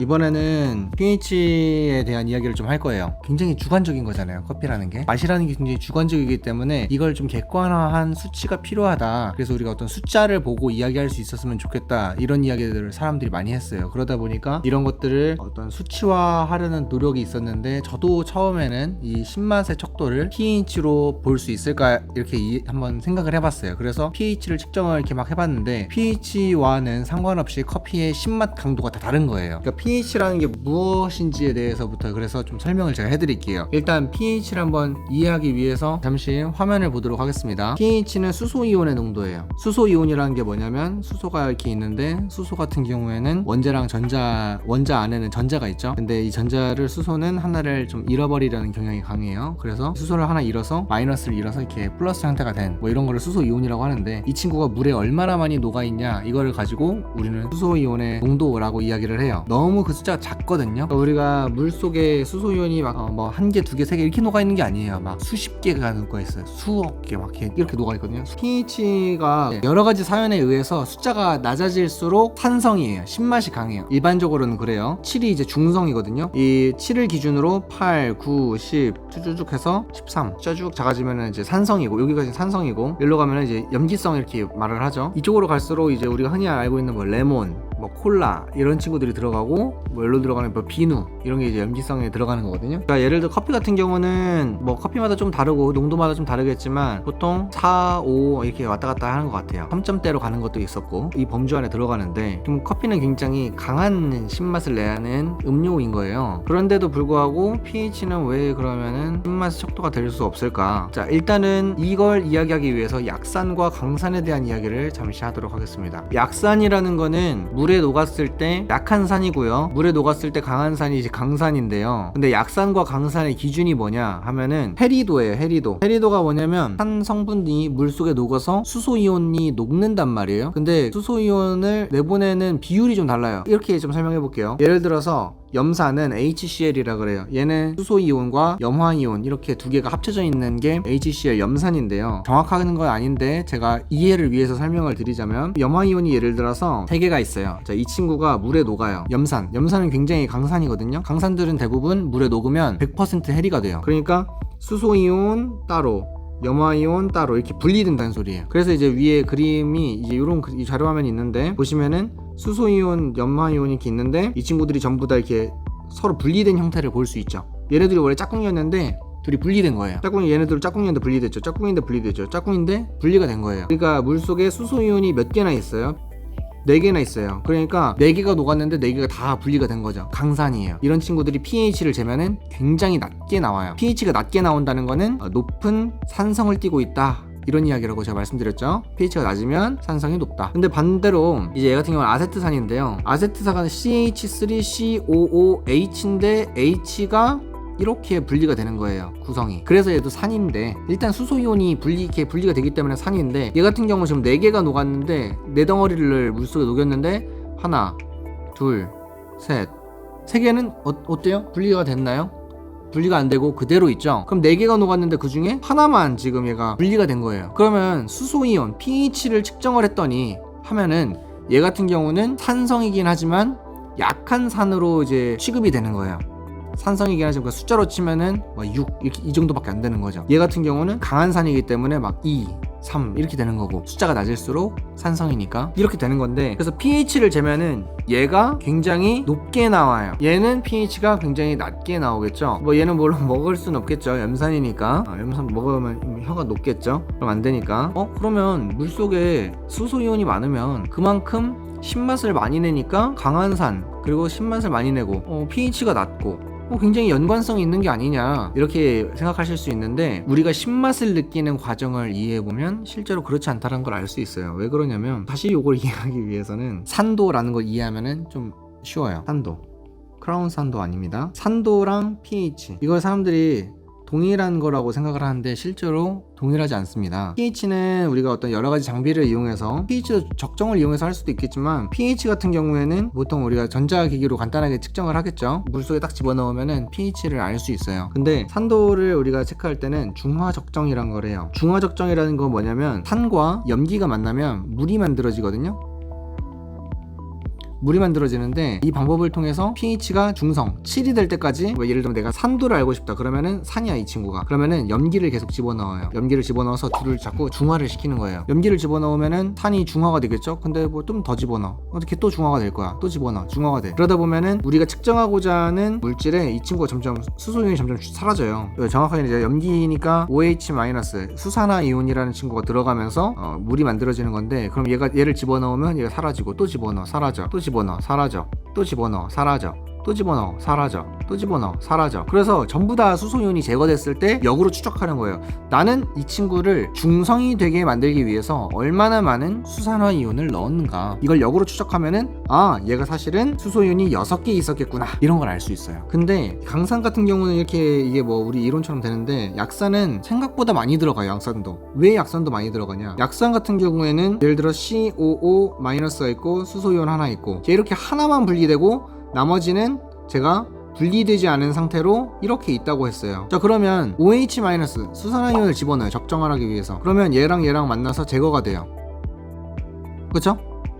이번에는 pH에 대한 이야기를 좀 할 거예요. 굉장히 주관적인 거잖아요. 커피라는 게. 맛이라는 게 굉장히 주관적이기 때문에 이걸 좀 객관화한 수치가 필요하다. 그래서 우리가 어떤 숫자를 보고 이야기할 수 있었으면 좋겠다. 이런 이야기들을 사람들이 많이 했어요. 그러다 보니까 이런 것들을 어떤 수치화하려는 노력이 있었는데 저도 처음에는 이 신맛의 척도를 pH로 볼 수 있을까 이렇게 이- 한번 생각을 해봤어요. 그래서 pH를 측정을 이렇게 막 해봤는데 pH와는 상관없이 커피의 신맛 강도가 다 다른 거예요. 그러니까 pH라는 게 무엇인지에 대해서부터 그래서 좀 설명을 제가 해드릴게요. 일단 pH를 한번 이해하기 위해서 잠시 화면을 보도록 하겠습니다. pH는 수소 이온의 농도예요. 수소 이온이라는 게 뭐냐면 수소가 이렇게 있는데 수소 같은 경우에는 원자랑 전자 원자 안에는 전자가 있죠. 근데 이 전자를 수소는 하나를 좀 잃어버리려는 경향이 강해요. 그래서 수소를 하나 잃어서 마이너스를 잃어서 이렇게 플러스 형태가 된 뭐 이런 거를 수소 이온이라고 하는데 이 친구가 물에 얼마나 많이 녹아 있냐 이거를 가지고 우리는 수소 이온의 농도라고 이야기를 해요. 너무 그 숫자가 작거든요. 그러니까 우리가 물 속에 수소 이온이 막 뭐 한 개, 두 개, 세 개 이렇게 녹아 있는 게 아니에요. 막 수십 개가 녹아 있어요. 수억 개 막 이렇게, 녹아 있거든요. pH가 여러 가지 사연에 의해서 숫자가 낮아질수록 산성이에요. 신맛이 강해요. 일반적으로는 그래요. 7이 이제 중성이거든요. 이 7을 기준으로 8, 9, 10 쭉쭉 해서 13쭉 작아지면 이제 산성이고 여기까지 산성이고 여기로 가면 이제 염기성 이렇게 말을 하죠. 이쪽으로 갈수록 이제 우리가 흔히 알고 있는 뭐 레몬, 뭐 콜라 이런 친구들이 들어가고 뭐 여기로 들어가는 뭐 비누 이런 게 이제 염기성에 들어가는 거거든요. 그러니까 예를 들어 커피 같은 경우는 뭐 커피마다 좀 다르고 농도마다 좀 다르겠지만 보통 4, 5 이렇게 왔다 갔다 하는 것 같아요. 3점대로 가는 것도 있었고 이 범주 안에 들어가는데 좀 커피는 굉장히 강한 신맛을 내는 음료인 거예요. 그런데도 불구하고 pH는 왜 그러면은 신맛 척도가 될 수 없을까? 자 일단은 이걸 이야기하기 위해서 약산과 강산에 대한 이야기를 잠시 하도록 하겠습니다. 약산이라는 거는 물에 녹았을 때 약한 산이고요. 물에 녹았을 때 강한 산이 이제 강산인데요. 근데 약산과 강산의 기준이 뭐냐 하면은 해리도예요. 해리도. 해리도가 뭐냐면 한 성분이 물 속에 녹아서 수소 이온이 녹는단 말이에요. 근데 수소 이온을 내보내는 비율이 좀 달라요. 이렇게 좀 설명해 볼게요. 예를 들어서 염산은 HCl이라 그래요. 얘는 수소 이온과 염화 이온 이렇게 두 개가 합쳐져 있는 게 HCl 염산인데요. 정확한 건 아닌데 제가 이해를 위해서 설명을 드리자면 염화 이온이 예를 들어서 세 개가 있어요. 자, 이 친구가 물에 녹아요. 염산. 염산은 굉장히 강산이거든요. 강산들은 대부분 물에 녹으면 100% 해리가 돼요. 그러니까 수소 이온 따로 염화이온 따로 이렇게 분리된다는 소리예요. 그래서 이제 위에 그림이 이제 이런 그- 이 자료 화면이 있는데 보시면은 수소이온, 염화이온이 이렇게 있는데 이 친구들이 전부 다 이렇게 서로 분리된 형태를 볼 수 있죠. 얘네들이 원래 짝꿍이었는데 둘이 분리된 거예요. 짝꿍이 얘네들 짝꿍이었는데 분리됐죠. 짝꿍인데 분리됐죠. 짝꿍인데 분리가 된 거예요. 그러니까 물 속에 수소 이온이 몇 개나 있어요. 네 개나 있어요. 그러니까 네 개가 녹았는데 네 개가 다 분리가 된 거죠. 강산이에요. 이런 친구들이 pH를 재면은 굉장히 낮게 나와요. pH가 낮게 나온다는 거는 어, 높은 산성을 띠고 있다. 이런 이야기라고 제가 말씀드렸죠. pH가 낮으면 산성이 높다. 근데 반대로 이제 얘 같은 경우는 아세트산인데요. 아세트산은 CH3COOH인데 H가 이렇게 분리가 되는 거예요 구성이. 그래서 얘도 산인데 일단 수소이온이 분리 이렇게 분리가 되기 때문에 산인데 얘 같은 경우 지금 4개가 녹았는데 네 덩어리를 물속에 녹였는데 하나 둘셋세 개는 어, 어때요? 분리가 됐나요? 분리가 안 되고 그대로 있죠? 그럼 4개가 녹았는데 그 중에 하나만 지금 얘가 분리가 된 거예요. 그러면 수소이온 pH를 측정을 했더니 하면은 얘 같은 경우는 산성이긴 하지만 약한 산으로 이제 취급이 되는 거예요 산성이긴 하지만 그 숫자로 치면은 막 6, 이렇게 이 정도밖에 안 되는 거죠. 얘 같은 경우는 강한 산이기 때문에 막 2, 3 이렇게 되는 거고 숫자가 낮을수록 산성이니까 이렇게 되는 건데 그래서 pH를 재면은 얘가 굉장히 높게 나와요. 얘는 pH가 굉장히 낮게 나오겠죠. 뭐 얘는 물론 먹을 수는 없겠죠. 염산이니까 아, 염산 먹으면 혀가 녹겠죠. 그럼 안 되니까 어 그러면 물 속에 수소 이온이 많으면 그만큼 신맛을 많이 내니까 강한 산 그리고 신맛을 많이 내고 어, pH가 낮고 어, 굉장히 연관성이 있는 게 아니냐 이렇게 생각하실 수 있는데 우리가 신맛을 느끼는 과정을 이해해 보면 실제로 그렇지 않다는 걸 알 수 있어요. 왜 그러냐면 다시 이걸 이해하기 위해서는 산도라는 걸 이해하면은 좀 쉬워요. 산도. 크라운 산도 아닙니다. 산도랑 pH 이걸 사람들이 동일한 거라고 생각을 하는데 실제로 동일하지 않습니다. pH는 우리가 어떤 여러 가지 장비를 이용해서 pH 적정을 이용해서 할 수도 있겠지만 pH 같은 경우에는 보통 우리가 전자기기로 간단하게 측정을 하겠죠. 물속에 딱 집어넣으면은 pH를 알 수 있어요. 근데 산도를 우리가 체크할 때는 중화 적정이란 거래요. 중화 적정이라는 건 뭐냐면 산과 염기가 만나면 물이 만들어지거든요. 물이 만들어지는데 이 방법을 통해서 pH가 중성 7이 될 때까지 뭐 예를 들면 내가 산도를 알고 싶다. 그러면은 산이야 이 친구가. 그러면은 염기를 계속 집어넣어요. 염기를 집어넣어서 둘을 자꾸 중화를 시키는 거예요. 염기를 집어넣으면은 산이 중화가 되겠죠? 근데 뭐 좀 더 집어넣어. 어떻게 또 중화가 될 거야? 또 집어넣어. 중화가 돼. 그러다 보면은 우리가 측정하고자 하는 물질에 이 친구가 점점 수소이온이 점점 사라져요. 정확하게 이제 염기니까 OH- 수산화 이온이라는 친구가 들어가면서 어, 물이 만들어지는 건데 그럼 얘가 얘를 집어넣으면 얘가 사라지고 또 집어넣어. 사라져. 또 집어넣어 사라져. 또 집어넣어 사라져 또 집어넣어 사라져. 또 집어넣어 사라져. 그래서 전부 다 수소이온이 제거됐을 때 역으로 추적하는 거예요. 나는 이 친구를 중성이 되게 만들기 위해서 얼마나 많은 수산화 이온을 넣었는가. 이걸 역으로 추적하면은 아 얘가 사실은 수소이온이 6개 있었겠구나. 이런 걸 알 수 있어요. 근데 강산 같은 경우는 이렇게 이게 뭐 우리 이론처럼 되는데 약산은 생각보다 많이 들어가요 약산도. 왜 약산도 많이 들어가냐? 약산 같은 경우에는 예를 들어 COO-가 있고 수소이온 하나 있고 이렇게 하나만 분리되고 나머지는 제가 분리되지 않은 상태로 이렇게 있다고 했어요. 자 그러면 OH- 수산화이온을 집어넣어요. 적정하기 위해서. 그러면 얘랑 얘랑 만나서 제거가 돼요. 그쵸?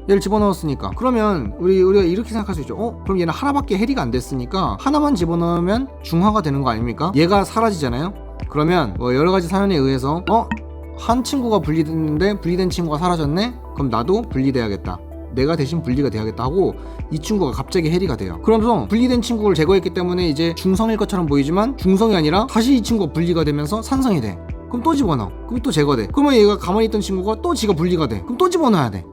얘를 집어넣었으니까 그러면 우리 우리가 이렇게 생각할 수 있죠. 어? 그럼 얘는 하나밖에 해리가 안 됐으니까 하나만 집어넣으면 중화가 되는 거 아닙니까? 얘가 사라지잖아요. 그러면 뭐 여러 가지 사연에 의해서 어? 한 친구가 분리됐는데 분리된 친구가 사라졌네? 그럼 나도 분리돼야겠다. 내가 대신 분리가 돼야겠다 하고 이 친구가 갑자기 해리가 돼요. 그러면서 분리된 친구를 제거했기 때문에 이제 중성일 것처럼 보이지만 중성이 아니라 다시 이 친구가 분리가 되면서 산성이 돼. 그럼 또 집어넣어. 그럼 또 제거돼. 그러면 얘가 가만히 있던 친구가 또 지가 분리가 돼. 그럼 또 집어넣어야 돼.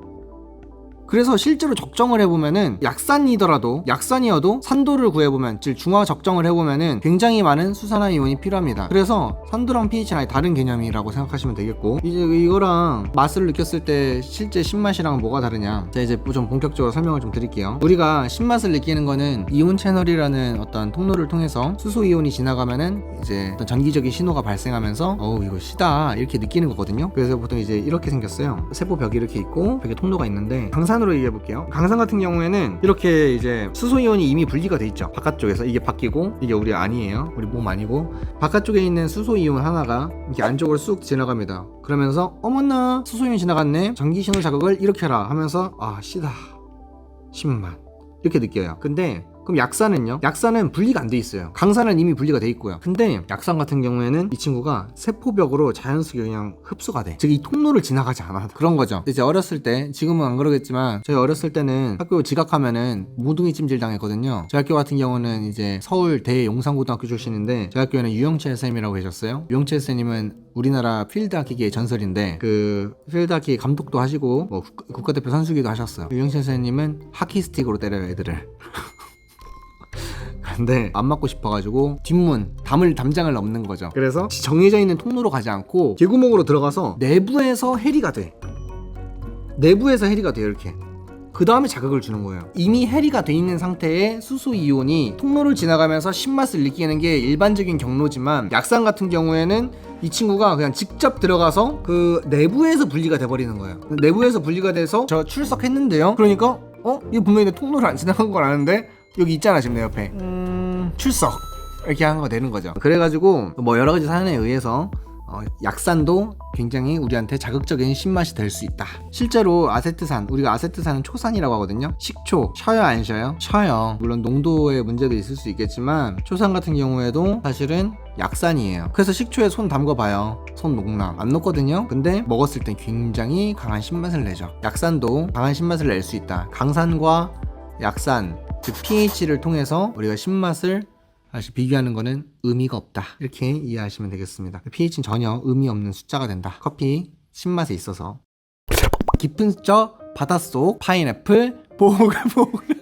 그래서 실제로 적정을 해보면은 약산이더라도 약산이어도 산도를 구해보면 즉 중화 적정을 해보면은 굉장히 많은 수산화 이온이 필요합니다. 그래서 산도랑 pH는 아예 다른 개념이라고 생각하시면 되겠고 이제 이거랑 맛을 느꼈을 때 실제 신맛이랑 뭐가 다르냐 자 이제 좀 본격적으로 설명을 좀 드릴게요. 우리가 신맛을 느끼는 거는 이온 채널이라는 어떤 통로를 통해서 수소 이온이 지나가면은 이제 어떤 전기적인 신호가 발생하면서 어우 이거 시다 이렇게 느끼는 거거든요. 그래서 보통 이제 이렇게 생겼어요. 세포 벽이 이렇게 있고 벽에 통로가 있는데 강산으로 얘기해 볼게요. 강산 같은 경우에는 이렇게 이제 수소 이온이 이미 분리가 돼 있죠. 바깥쪽에서. 이게 바뀌고 이게 우리 아니에요. 우리 몸 아니고. 바깥쪽에 있는 수소 이온 하나가 이렇게 안쪽으로 쑥 지나갑니다. 그러면서 어머나 수소 이온 지나갔네. 전기 신호 자극을 해라 하면서 아 시다. 신맛 이렇게 느껴요. 근데 그럼 약산은요? 약산은 분리가 안 돼 있어요. 강산은 이미 분리가 돼 있고요. 근데 약산 같은 경우에는 이 친구가 세포벽으로 자연스럽게 그냥 흡수가 돼. 즉 이 통로를 지나가지 않아. 그런 거죠. 이제 어렸을 때 지금은 안 그러겠지만 저희 어렸을 때는 학교 지각하면은 모둥이 찜질 당했거든요. 저희 학교 같은 경우는 이제 서울 대 용산고등학교 출신인데 저희 학교에는 유영채 선생님이라고 계셨어요. 유영채 선생님은 우리나라 필드 하키계의 전설인데 그 필드 하키 감독도 하시고 뭐 국- 국가대표 선수기도 하셨어요. 유영채 선생님은 하키 스틱으로 때려요 애들을. 근데 안 맞고 싶어가지고 뒷문 담을 담장을 넘는 거죠. 그래서 정해져 있는 통로로 가지 않고 개구멍으로 들어가서 내부에서 해리가 돼. 내부에서 해리가 돼요 이렇게. 그 다음에 자극을 주는 거예요. 이미 해리가 돼 있는 상태의 수소 이온이 통로를 지나가면서 신맛을 느끼는 게 일반적인 경로지만 약산 같은 경우에는 이 친구가 그냥 직접 들어가서 그 내부에서 분리가 돼 버리는 거예요. 내부에서 분리가 돼서 저 출석했는데요. 그러니까 어? 이거 분명히 내 통로를 안 지나간 걸 아는데 여기 있잖아 지금 내 옆에. 음... 출석 이렇게 하는 거 되는 거죠. 그래가지고 뭐 여러 가지 사연에 의해서 어, 약산도 굉장히 우리한테 자극적인 신맛이 될 수 있다. 실제로 아세트산, 우리가 아세트산은 초산이라고 하거든요. 식초, 쉬어요, 안 쉬어요? 쉬어요. 물론 농도의 문제도 있을 수 있겠지만, 초산 같은 경우에도 사실은 약산이에요. 그래서 식초에 손 담궈봐요. 손 녹나. 안 녹거든요? 근데 먹었을 땐 굉장히 강한 신맛을 내죠. 약산도 강한 신맛을 낼 수 있다. 강산과 약산, 즉 pH를 통해서 우리가 신맛을 사실 비교하는 거는 의미가 없다. 이렇게 이해하시면 되겠습니다. pH는 전혀 의미 없는 숫자가 된다. 커피 신맛에 있어서 깊은 저 바닷속 파인애플 보글보글